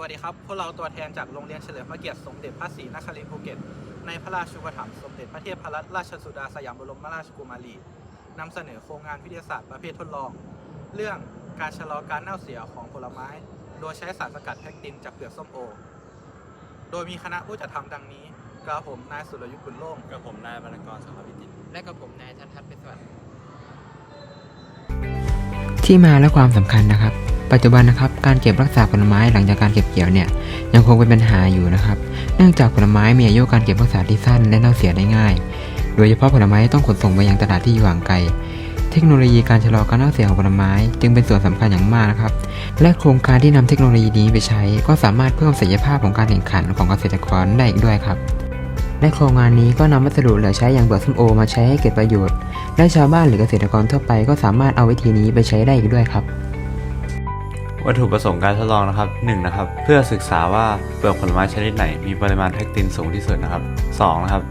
วัสดีครับ พวกเราตัวแทนจากโรงเรียนเฉลิมพระเกียรติสมเด็จพระศรีนครินทร์ภูเก็ต ในพระราชูปถัมภ์สมเด็จพระเทพรัตนราชสุดาสยามบรมราชกุมารีนำเสนอโครงงานวิทยาศาสตร์ประเภททดลอง เรื่องการชะลอการเน่าเสียของผลไม้ โดยใช้สารสกัดแพคตินจากเปลือกส้มโอ โดยมีคณะผู้จัดทำดังนี้กระผมนายสุรยุทธ์บุญโล่งกับผมนายบรรณกรสังฆวิจิตรและกับผมนายทัศน์ทัศน์เป็นสวัสดิ์ที่มาและความสำคัญนะครับ ปัจจุบันนะครับการเก็บรักษาผลไม้หลังจากการเก็บเกี่ยวเนี่ยยังคงเป็นปัญหาอยู่นะครับ เนื่องจากผลไม้มีอายุการเก็บรักษาที่สั้นและเน่าเสียได้ง่าย โดยเฉพาะผลไม้ต้องขนส่งไปยังตลาดที่อยู่ห่างไกล เทคโนโลยีการชะลอการเน่าเสียของผลไม้จึงเป็นส่วนสำคัญอย่างมากนะครับ และโครงการที่นำเทคโนโลยีนี้ไปใช้ ก็สามารถเพิ่มศักยภาพของการแข่งขันของเกษตรกรได้อีกด้วยครับและโครงงานนี้ก็นำวัสดุเหลือใช้อย่างเปลือกส้มโอมาใช้ให้เกิดประโยชน์ และชาวบ้านหรือเกษตรกรทั่วไปก็สามารถเอาวิธีนี้ไปใช้ได้อีกด้วยครับ วัตถุประสงค์การทดลองนะครับ 1 นะครับ เพื่อศึกษาว่าเปลือกผลไม้ชนิดไหน มีปริมาณแพคตินสูงที่สุดนะครับ 2 นะครับ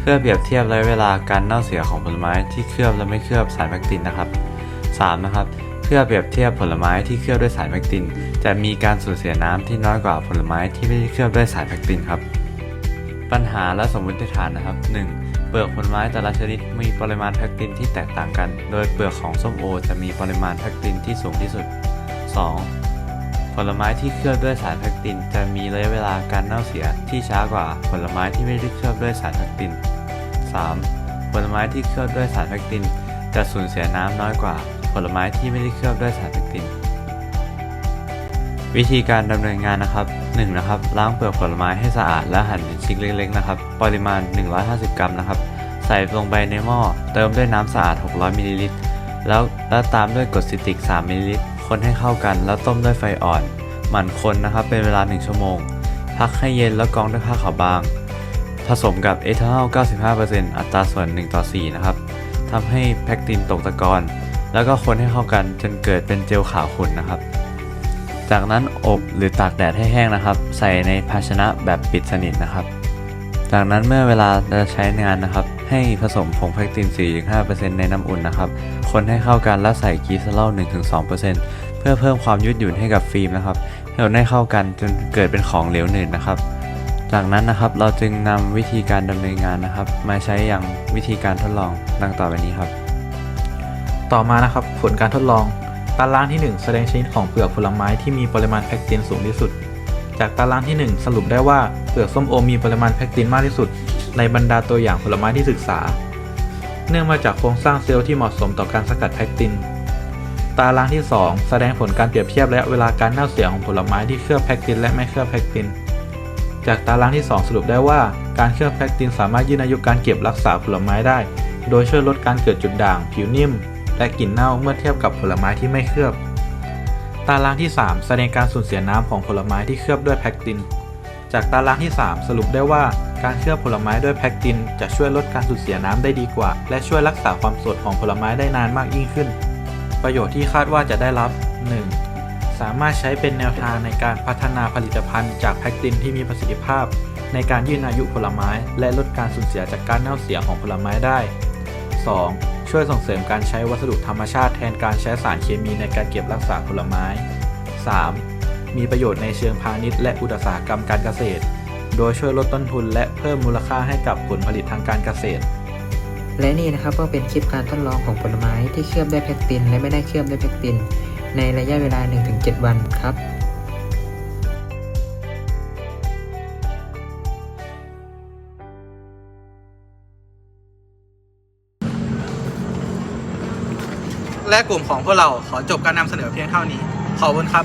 เพื่อเปรียบเทียบระยะเวลาการเน่าเสียของผลไม้ที่เคลือบและไม่เคลือบสารแพคตินนะครับ 3 นะครับ เพื่อเปรียบเทียบผลไม้ที่เคลือบด้วยสารแพคติน จะมีการสูญเสียน้ำที่น้อยกว่าผลไม้ที่ไม่ได้เคลือบด้วยสารแพคตินครับ ปัญหาและสมมติฐานนะครับ 1. เปลือกผลไม้แต่ละชนิดมีปริมาณแพคตินที่แตกต่างกัน โดยเปลือกของส้มโอจะมีปริมาณแพคตินที่สูงที่สุด 2. ผลไม้ที่เคลือบด้วยสารแพคติน จะมีระยะเวลาการเน่าเสียที่ช้ากว่าผลไม้ที่ไม่ได้เคลือบด้วยสารแพคติน 3. ผลไม้ที่เคลือบด้วยสารแพคติน จะสูญเสียน้ำน้อยกว่า ผลไม้ที่ไม่ได้เคลือบด้วยสารแพคติน วิธีการดำเนินงานนะครับ 1. นะครับล้างเปลือกผลไม้ให้สะอาดและหั่นเป็นชิ้นเล็กๆนะครับ ปริมาณ 150 กรัมนะครับ ใส่ลงไปในหม้อ เติมด้วยน้ำสะอาด 600มิลลิลิตรแล้วแล้วตามด้วยกรดซิตริก 3มิลลิลิตร คนให้เข้ากันแล้วต้มด้วยไฟอ่อน หมั่นคนนะครับเป็นเวลา 1 ชั่วโมง พักให้เย็นแล้วกรองด้วยผ้าขาวบาง ผสมกับเอทานอล 95%อัตราส่วน 1 ต่อ 4 นะครับทำให้แพคตินตกตะกอนแล้วก็คนให้เข้ากันจนเกิดเป็นเจลขาวขุ่นนะครับ จากนั้นอบหรือตากแดดให้แห้งนะครับ ใส่ในภาชนะแบบปิดสนิทนะครับ จากนั้นเมื่อเวลาจะใช้งานนะครับ ให้ผสมผงแพคติน 4-5%ในน้ำอุ่นนะครับ คนให้เข้ากันแล้วใส่กีซาลอล1-2%เพื่อเพิ่มความยืดหยุ่นให้กับฟิล์มนะครับให้คนให้เข้ากันจนเกิดเป็นของเหลวหนืดนะครับ จากนั้นนะครับเราจึงนำวิธีการดำเนินงานนะครับ มาใช้อย่างวิธีการทดลองดังต่อไปนี้ครับ ต่อมานะครับผลการทดลองตารางที่ 1 แสดงชนิดของเปลือกผลไม้ที่มีปริมาณแพคตินสูงที่สุด จากตารางที่ 1 สรุปได้ว่าเปลือกส้มโอมีปริมาณแพคตินมากที่สุด ในบรรดาตัวอย่างผลไม้ที่ศึกษา เนื่องมาจากโครงสร้างเซลล์ที่เหมาะสมต่อการสกัดแพคติน ตารางที่ 2 แสดงผลการเปรียบเทียบระยะเวลาการเน่าเสียของผลไม้ที่เคลือบแพคตินและไม่เคลือบแพคติน จากตารางที่ 2 สรุปได้ว่าการเคลือบแพคตินสามารถยืดอายุการเก็บรักษาผลไม้ได้ โดยช่วยลดการเกิดจุดด่าง ผิวนิ่ม และกลิ่นเน่าเมื่อเทียบกับผลไม้ที่ไม่เคลือบ ตารางที่ 3 แสดงการสูญเสียน้ำของผลไม้ที่เคลือบด้วยแพคติน จากตารางที่ 3 สรุปได้ว่าการเคลือบผลไม้ด้วยแพคติน จะช่วยลดการสูญเสียน้ำได้ดีกว่า และช่วยรักษาความสดของผลไม้ได้นานมากยิ่งขึ้น ประโยชน์ที่คาดว่าจะได้รับ 1. สามารถใช้เป็นแนวทางในการพัฒนาผลิตภัณฑ์จากแพคตินที่มีประสิทธิภาพ ในการยืดอายุผลไม้ และลดการสูญเสียจากการเน่าเสียของผลไม้ได้ 2. ช่วยส่งเสริมการใช้วัสดุธรรมชาติแทนการใช้สารเคมีในการเก็บรักษาผลไม้ 3. มีประโยชน์ในเชิงพาณิชย์และอุตสาหกรรมการเกษตร โดยช่วยลดต้นทุนและเพิ่มมูลค่าให้กับผลผลิตทางการเกษตร และนี่นะครับก็เป็นคลิปการทดลองของผลไม้ที่เคลือบด้วยแพคติน และไม่ได้เคลือบด้วยแพคติน ในระยะเวลา 1-7 วันครับ และกลุ่มของพวกเราขอจบการนำเสนอเพียงเท่านี้ ขอบคุณครับ